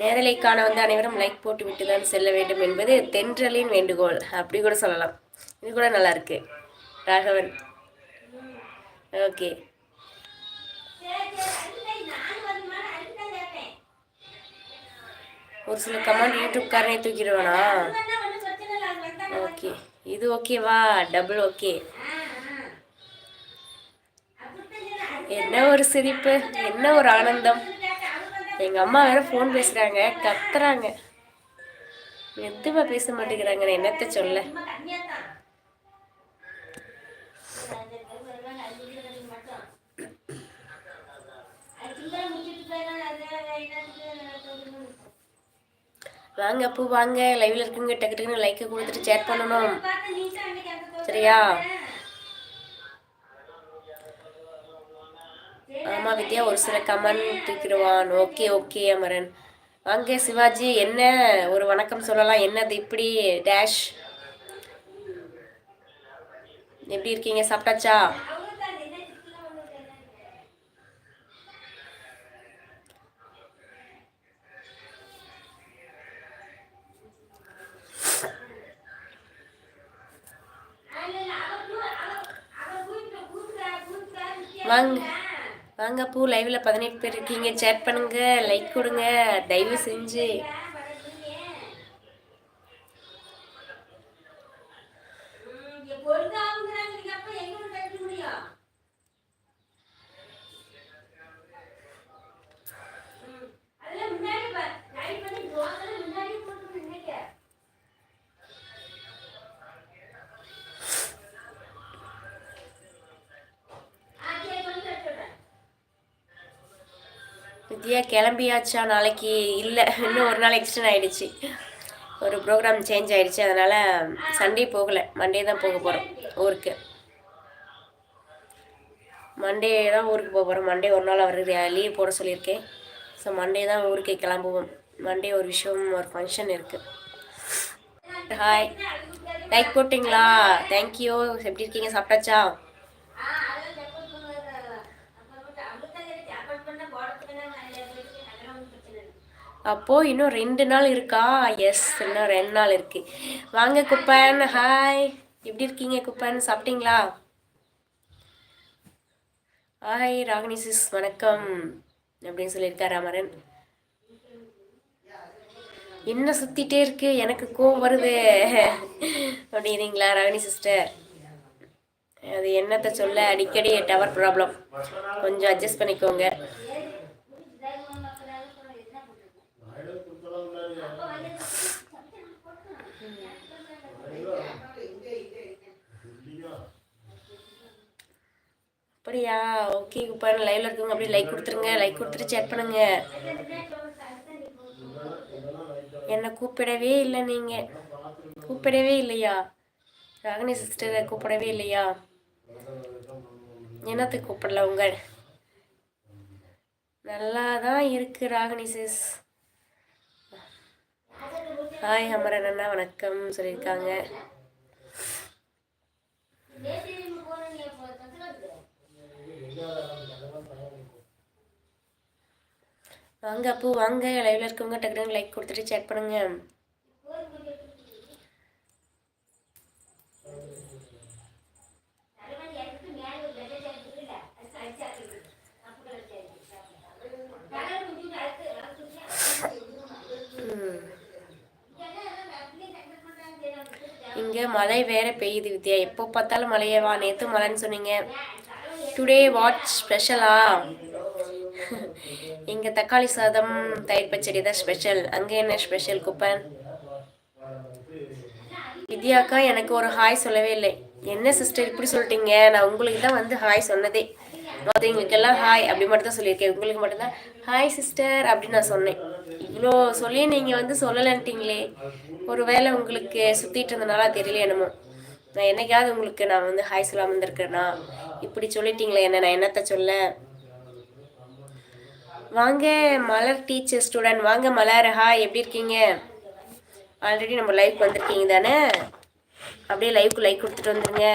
நேரலை காண வந்து அனைவரும் லைக் போட்டு விட்டு தான் செல்ல வேண்டும் என்பது தென்றலின் வேண்டுகோள். அப்படி கூட சொல்லலாம். இது கூட நல்லா இருக்கு. ராகவன். ஓகே ஒரு சில கமெண்ட் யூடியூப்காரனே தூக்கிடுவானா? ஓகே இது ஓகேவா டபுள் ஓகே என்ன ஒரு சிரிப்பு என்ன ஒரு ஆனந்தம். எங்க அம்மா வேற ஃபோன் பேசுறாங்க கத்துறாங்க. எதுவா பேச மாட்டேங்கிறாங்க நான் என்னத்த சொல்ல? வாங்க அப்போ வாங்க. லைவ்ல இருக்குங்க டக்கு டக்குன்னு லைக் கொடுத்துட்டு சேட் பண்ணணும். சரியா? ஆமா வித்யா ஒரு சில கமெண்ட் இருக்கிறவான் ஓகே ஓகே அமரன். வாங்க சிவாஜி என்ன ஒரு வணக்கம் சொல்லலாம். என்னது இப்படி டேஷ் எப்படி இருக்கீங்க? சாப்பிட்டாச்சா? வாங்க. வாங்க பூ. லைவ்ல பதினெட்டு பேர் இருக்கீங்க. சேட் பண்ணுங்க லைக் கொடுங்க தயவு செஞ்சு. வித்யா கிளம்பியாச்சா? நாளைக்கு இல்லை. இன்னும் ஒரு நாள் எக்ஸ்டன் ஆகிடுச்சி ஒரு ப்ரோக்ராம் சேஞ்ச் ஆகிடுச்சி அதனால் சண்டே போகலை. மண்டே தான் போக போகிறோம் ஊருக்கு. மண்டே தான் ஊருக்கு போக போகிறோம் மண்டே ஒரு நாள் அவருக்கு லீவ் போட சொல்லியிருக்கேன். ஸோ மண்டே தான் ஊருக்கு கிளம்புவோம். மண்டே ஒரு விஷயம் ஒரு ஃபங்க்ஷன் இருக்குது ஹாய் லைக் போட்டிங்களா? தேங்க்யூ எப்படி இருக்கீங்க? சாப்பிட்டாச்சா? அப்போ இன்னும் ரெண்டு நாள் இருக்கா? எஸ் இன்னும் ரெண்டு நாள் இருக்கு. வாங்க குப்பன். ஹாய் எப்படி இருக்கீங்க குப்பன்? சாப்பிட்டீங்களா? ஹாய் ராகினி சிஸ் வணக்கம். அப்படின்னு சொல்லியிருக்கா ராமரன் என்ன சுத்திட்டே இருக்கு? எனக்கு கோவம் வருது. அப்படிங்கிறீங்களா ராகினி சிஸ்டர் அது என்னத்த சொல்ல? அடிக்கடி டவர் ப்ராப்ளம் கொஞ்சம் அட்ஜஸ்ட் பண்ணிக்கோங்க. அப்படியா? ஓகே இப்போ லைவ்ல இருக்கவங்க அப்படியே லைக் கொடுத்துருங்க. லைக் கொடுத்துட்டு சேட் பண்ணுங்க. என்னை கூப்பிடவே இல்லை நீங்க. கூப்பிடவே இல்லையா? ராகினி சிஸ்டரை கூப்பிடவே இல்லையா? என்னத்துக்கு கூப்பிடல உங்க? நல்லா தான் இருக்கு ராகினி சிஸ் ஹாய் அமரன் அண்ணா வணக்கம். சொல்லியிருக்காங்க. வாங்க அப்போ வாங்க. லைவ்ல இருக்கவங்க டக்குனு லைக் கொடுத்துட்டு சேட் பண்ணுங்க. மழை வேற பெய்யுது வித்யா. எப்போ பார்த்தாலும் மழையவா நேத்து மழைன்னு சொன்னீங்க. டுடே வாட் ஸ்பெஷலா இங்க தக்காளி சாதம் தயிர் பச்சடி தான் ஸ்பெஷல் அங்க என்ன ஸ்பெஷல் குப்பன்? வித்யாக்கா எனக்கு ஒரு ஹாய் சொல்லவே இல்லை. என்ன சிஸ்டர் இப்படி சொல்லிட்டீங்க? நான் உங்களுக்கு தான் வந்து ஹாய் சொன்னதே. மற்றவங்களுக்கெல்லாம் ஹாய் அப்படி மட்டும் தான் சொல்லியிருக்கேன். உங்களுக்கு மட்டும்தான் ஹாய் சிஸ்டர் அப்படின்னு நான் சொன்னேன். இவ்வளோ சொல்லி நீங்கள் வந்து சொல்லலைன்ட்டீங்களே. ஒரு வேளை உங்களுக்கு சுற்றிட்டு இருந்தனால தெரியல என்னமோ. நான் என்னைக்காவது உங்களுக்கு நான் வந்து ஹாய் சொல்லாமல் இருந்திருக்கேன்னா இப்படி சொல்லிட்டீங்களே என்ன நான் என்னத்த சொல்ல? வாங்க மலர் டீச்சர் ஸ்டூடெண்ட் வாங்க மலர் ஹாய் எப்படி இருக்கீங்க? ஆல்ரெடி நம்ம லைவ் வந்திருக்கீங்க தானே? அப்படியே லைவ்க்கு லைக் கொடுத்துட்டு வந்துருங்க.